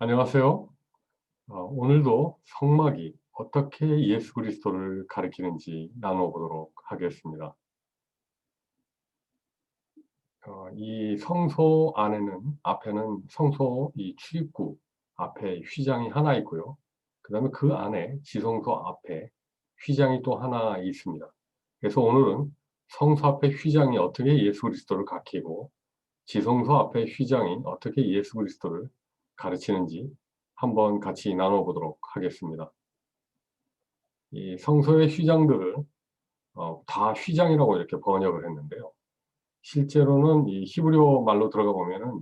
안녕하세요. 어, 오늘도 성막이 어떻게 예수 그리스도를 가리키는지 나눠보도록 하겠습니다. 어, 이 성소 안에는 앞에는 성소 이 출입구 앞에 휘장이 하나 있고요. 그 다음에 그 안에 지성소 앞에 휘장이 또 하나 있습니다. 그래서 오늘은 성소 앞에 휘장이 어떻게 예수 그리스도를 가리키고 지성소 앞에 휘장이 어떻게 예수 그리스도를 가르치는지 한번 같이 나눠보도록 하겠습니다. 이 성서의 휘장들을 어, 다 휘장이라고 이렇게 번역을 했는데요. 실제로는 이 히브리어 말로 들어가 보면은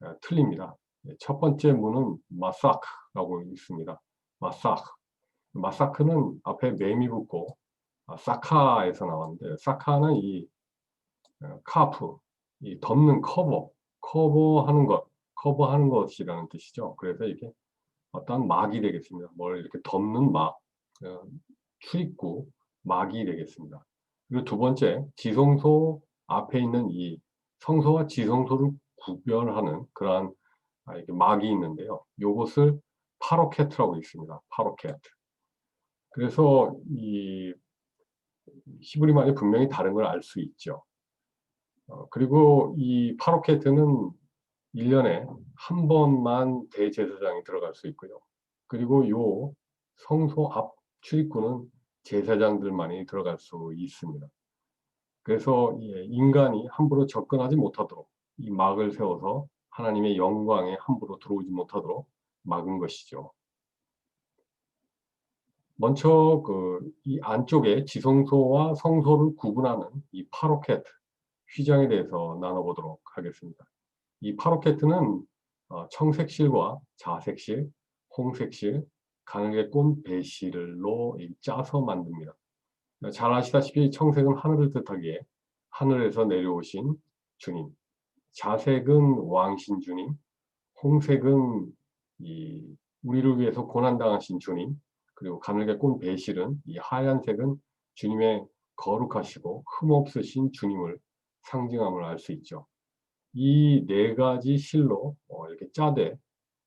어, 틀립니다. 예, 첫 번째 문은 마사크라고 있습니다. 마사크. 마사크는 앞에 매미 붙고 아, 사카에서 나왔는데 사카는 이 어, 카프, 이 덮는 커버, 커버하는 것, 커버하는 것이라는 뜻이죠. 그래서 이게 어떤 막이 되겠습니다. 뭘 이렇게 덮는 막, 어, 출입구, 막이 되겠습니다. 그리고 두 번째, 지성소 앞에 있는 이 성소와 지성소를 구별하는 그러한 아, 이렇게 막이 있는데요. 요것을 파로케트라고 있습니다. 파로케트. 그래서 이 히브리말이 분명히 다른 걸 알 수 있죠. 어, 그리고 이 파로케트는 1년에 한 번만 대제사장이 들어갈 수 있고요. 그리고 요 성소 앞 출입구는 제사장들만이 들어갈 수 있습니다. 그래서 인간이 함부로 접근하지 못하도록 이 막을 세워서 하나님의 영광에 함부로 들어오지 못하도록 막은 것이죠. 먼저 그 이 안쪽에 지성소와 성소를 구분하는 이 파로켓 휘장에 대해서 나눠보도록 하겠습니다. 이 파로케트는 어, 청색실과 자색실, 홍색실, 가늘게 꼰 배실로 짜서 만듭니다. 잘 아시다시피 청색은 하늘을 뜻하기에 하늘에서 내려오신 주님, 자색은 왕신 주님, 홍색은 이 우리를 위해서 고난당하신 주님, 그리고 가늘게 꼰 배실은 이 하얀색은 주님의 거룩하시고 흠없으신 주님을 상징함을 알 수 있죠. 이 네 가지 실로 어, 이렇게 짜되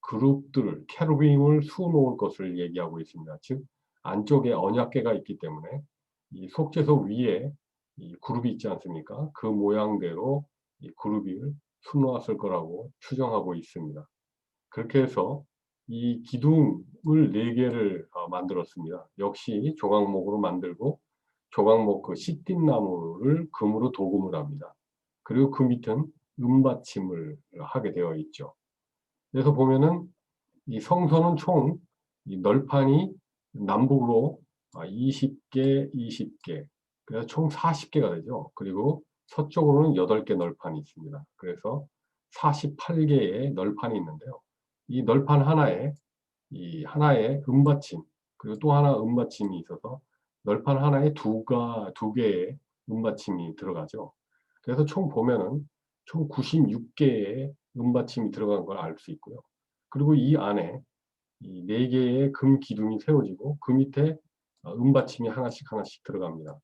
그룹들, 캐루빔을 수놓을 것을 얘기하고 있습니다. 즉 안쪽에 언약계가 있기 때문에 이 속죄소 위에 이 그룹이 있지 않습니까? 그 모양대로 이 그룹을 수놓았을 거라고 추정하고 있습니다. 그렇게 해서 이 기둥을 네 개를 어, 만들었습니다. 역시 조각목으로 만들고 조각목 그 시띠나무를 금으로 도금을 합니다. 그리고 그 밑은 음받침을 하게 되어 있죠. 그래서 보면은 이 성소는 총 널판이 남북으로 20개, 20개, 그래서 총 40개가 되죠. 그리고 서쪽으로는 8개 널판이 있습니다. 그래서 48개의 널판이 있는데요. 이 널판 하나에 이 하나의 음받침 그리고 또 하나 음받침이 있어서 널판 하나에 두가 두 개의 음받침이 들어가죠. 그래서 총 보면은 총 96개의 음받침이 들어간 걸 알 수 있고요. 그리고 이 안에 이 4개의 금 기둥이 세워지고 그 밑에 어, 음받침이 하나씩 하나씩 들어갑니다.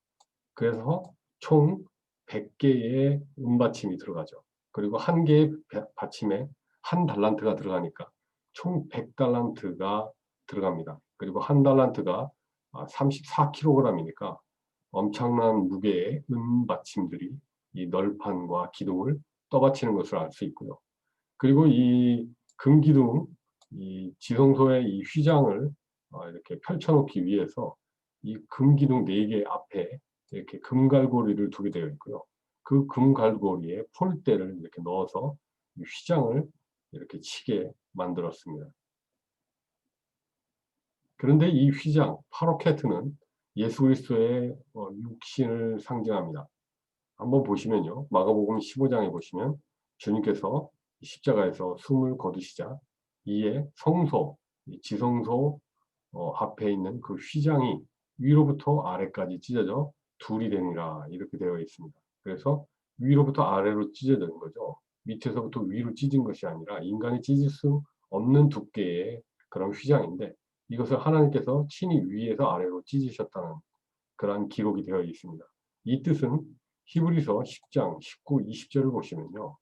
그래서 총 100개의 음받침이 들어가죠. 그리고 한 개의 받침에 한 달란트가 들어가니까 총 100달란트가 들어갑니다. 그리고 한 달란트가 34kg이니까 아, 엄청난 무게의 은받침들이 이 널판과 기둥을 떠받치는 것을 알 수 있고요. 그리고 이 금기둥, 이 지성소의 이 휘장을 어, 이렇게 펼쳐놓기 위해서 이 금기둥 4개 앞에 이렇게 금갈고리를 두게 되어 있고요. 그 금갈고리에 폴대를 이렇게 넣어서 휘장을 이렇게 치게 만들었습니다. 그런데 이 휘장, 파로케트는 예수 그리스도의 어, 육신을 상징합니다. 한번 보시면요. 마가복음 15장에 보시면 주님께서 십자가에서 숨을 거두시자 이에 성소, 지성소 어, 앞에 있는 그 휘장이 위로부터 아래까지 찢어져 둘이 되니라 이렇게 되어 있습니다. 그래서 위로부터 아래로 찢어진 거죠. 밑에서부터 위로 찢은 것이 아니라 인간이 찢을 수 없는 두께의 그런 휘장인데 이것을 하나님께서 친히 위에서 아래로 찢으셨다는 그러한 기록이 되어 있습니다. 이 뜻은 히브리서 10장 19, 20절을 보시면요.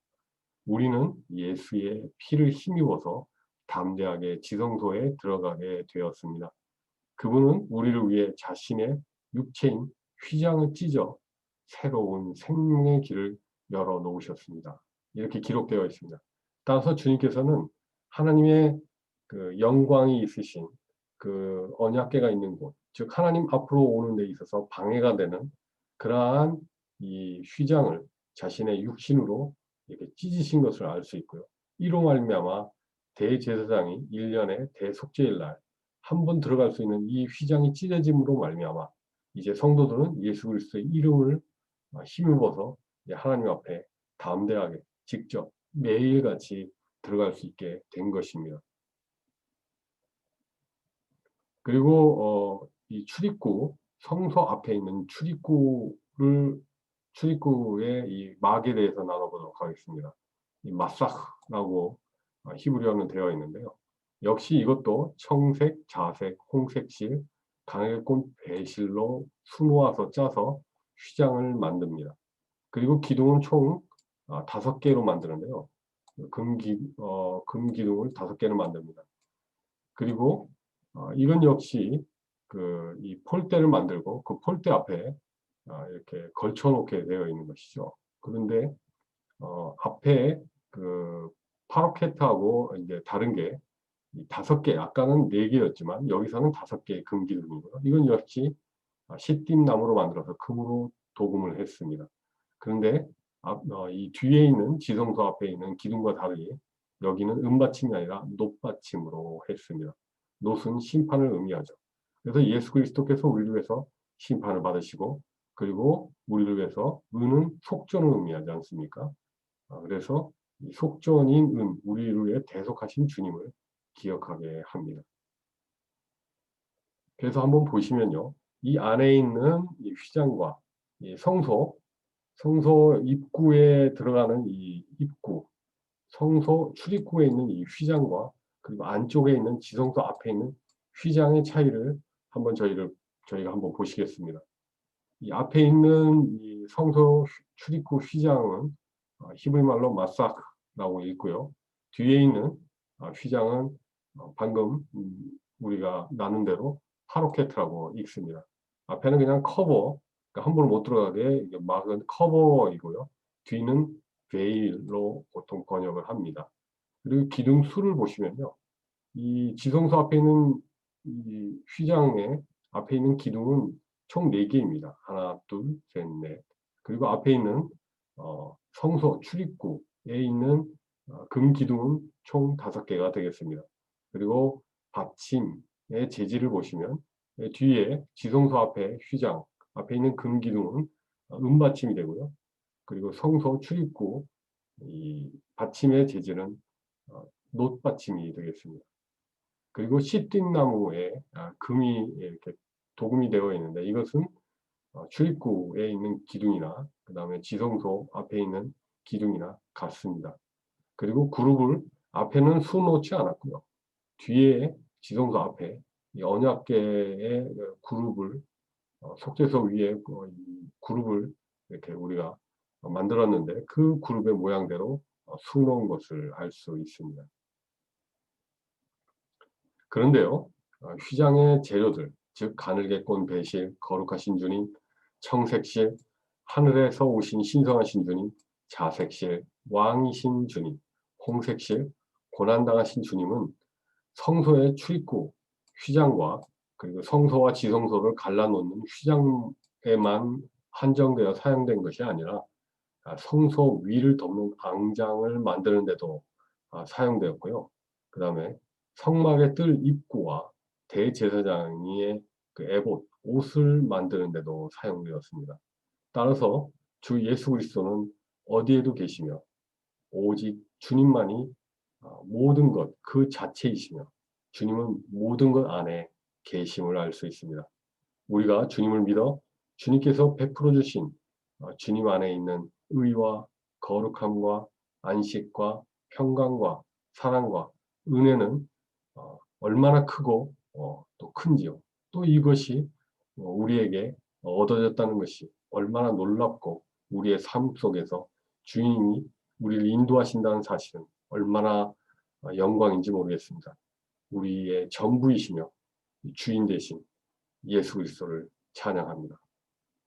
우리는 예수의 피를 힘입어서 담대하게 지성소에 들어가게 되었습니다. 그분은 우리를 위해 자신의 육체인 휘장을 찢어 새로운 생명의 길을 열어 놓으셨습니다. 이렇게 기록되어 있습니다. 따라서 주님께서는 하나님의 그 영광이 있으신 그 언약계가 있는 곳, 즉 하나님 앞으로 오는 데 있어서 방해가 되는 그러한 이 휘장을 자신의 육신으로 이렇게 찢으신 것을 알 수 있고요. 이로 말미암아 대제사장이 1년의 대속죄일 날 한 번 들어갈 수 있는 이 휘장이 찢어짐으로 말미암아 이제 성도들은 예수 그리스도의 이름을 힘입어서 하나님 앞에 담대하게 직접 매일같이 들어갈 수 있게 된 것입니다. 그리고 어, 이 출입구 성소 앞에 있는 출입구를 출입구의 이 막에 대해서 나눠보도록 하겠습니다. 이 마사흐라고 히브리어는 되어 있는데요. 역시 이것도 청색, 자색, 홍색실, 강해꽃 배실로 수놓아서 짜서 휘장을 만듭니다. 그리고 기둥은 총 아, 다섯 개로 만드는데요. 금기, 어, 금기둥을 다섯 개를 만듭니다. 그리고 어, 이건 역시 그 이 폴대를 만들고 그 폴대 앞에 아, 이렇게 걸쳐 놓게 되어 있는 것이죠. 그런데 어, 앞에 그 파로케트하고 이제 다른 게 다섯 개, 아까는 네 개였지만 여기서는 다섯 개의 금기둥이고요. 이건 역시 시띠 나무로 만들어서 금으로 도금을 했습니다. 그런데 앞, 어, 이 뒤에 있는 지성소 앞에 있는 기둥과 다르게 여기는 은받침이 아니라 놋받침으로 했습니다. 놋은 심판을 의미하죠. 그래서 예수 그리스도께서 우리를 위해서 심판을 받으시고 그리고 우리를 위해서 은은 속전을 의미하지 않습니까? 아, 그래서 이 속전인 은, 우리를 위해 대속하신 주님을 기억하게 합니다. 그래서 한번 보시면요. 이 안에 있는 이 휘장과 이 성소, 성소 입구에 들어가는 이 입구, 성소 출입구에 있는 이 휘장과 그리고 안쪽에 있는 지성소 앞에 있는 휘장의 차이를 한번 저희를 저희가 한번 보시겠습니다. 이 앞에 있는 이 성소 출입구 휘장은 어, 히브리 말로 마사크라고 읽고요. 뒤에 있는 어, 휘장은 어, 방금 음, 우리가 나눈 대로 파로케트라고 읽습니다. 앞에는 그냥 커버, 그러니까 함부로 못 들어가게 막은 커버이고요. 뒤는 베일로 보통 번역을 합니다. 그리고 기둥 수를 보시면요. 이 지성소 앞에 있는 이 휘장의 앞에 있는 기둥은 총 4개입니다. 하나, 둘, 셋, 넷. 그리고 앞에 있는 어, 성소 출입구에 있는 어, 금 기둥은 총 5개가 되겠습니다. 그리고 받침의 재질을 보시면 뒤에 지성소 앞에 휘장 앞에 있는 금 기둥은 은받침이 되고요. 그리고 성소 출입구 이 받침의 재질은 어, 놋받침이 되겠습니다. 그리고 시띵나무에 아, 금이 이렇게 도금이 되어 있는데 이것은 어, 출입구에 있는 기둥이나 그 다음에 지성소 앞에 있는 기둥이나 같습니다. 그리고 그룹을 앞에는 수 놓지 않았고요. 뒤에 지성소 앞에 언약계의 그룹을 어, 속죄소 위에 그 그룹을 이렇게 우리가 만들었는데 그 그룹의 모양대로 어, 수놓은 것을 알 수 있습니다. 그런데요, 어, 휘장의 재료들, 즉 가늘게 꼰 배실, 거룩하신 주님, 청색실, 하늘에서 오신 신성하신 주님, 자색실, 왕이신 주님, 홍색실, 고난당하신 주님은 성소의 출입구, 휘장과 그리고 성소와 지성소를 갈라놓는 휘장에만 한정되어 사용된 것이 아니라 아, 성소 위를 덮는 앙장을 만드는 데도 아, 사용되었고요. 그 다음에 성막의 뜰 입구와 대제사장의 그 에봇, 옷을 만드는 데도 사용되었습니다. 따라서 주 예수 그리스도는 어디에도 계시며 오직 주님만이 아, 모든 것 그 자체이시며 주님은 모든 것 안에 계심을 알 수 있습니다. 우리가 주님을 믿어 주님께서 베풀어 주신 아, 주님 안에 있는 의와 거룩함과 안식과 평강과 사랑과 은혜는 어, 얼마나 크고 어, 또 큰지요. 또 이것이 어, 우리에게 얻어졌다는 것이 얼마나 놀랍고 우리의 삶 속에서 주님이 우리를 인도하신다는 사실은 얼마나 어, 영광인지 모르겠습니다. 우리의 전부이시며 주인 되신 예수 그리스도를 찬양합니다.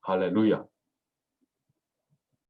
할렐루야.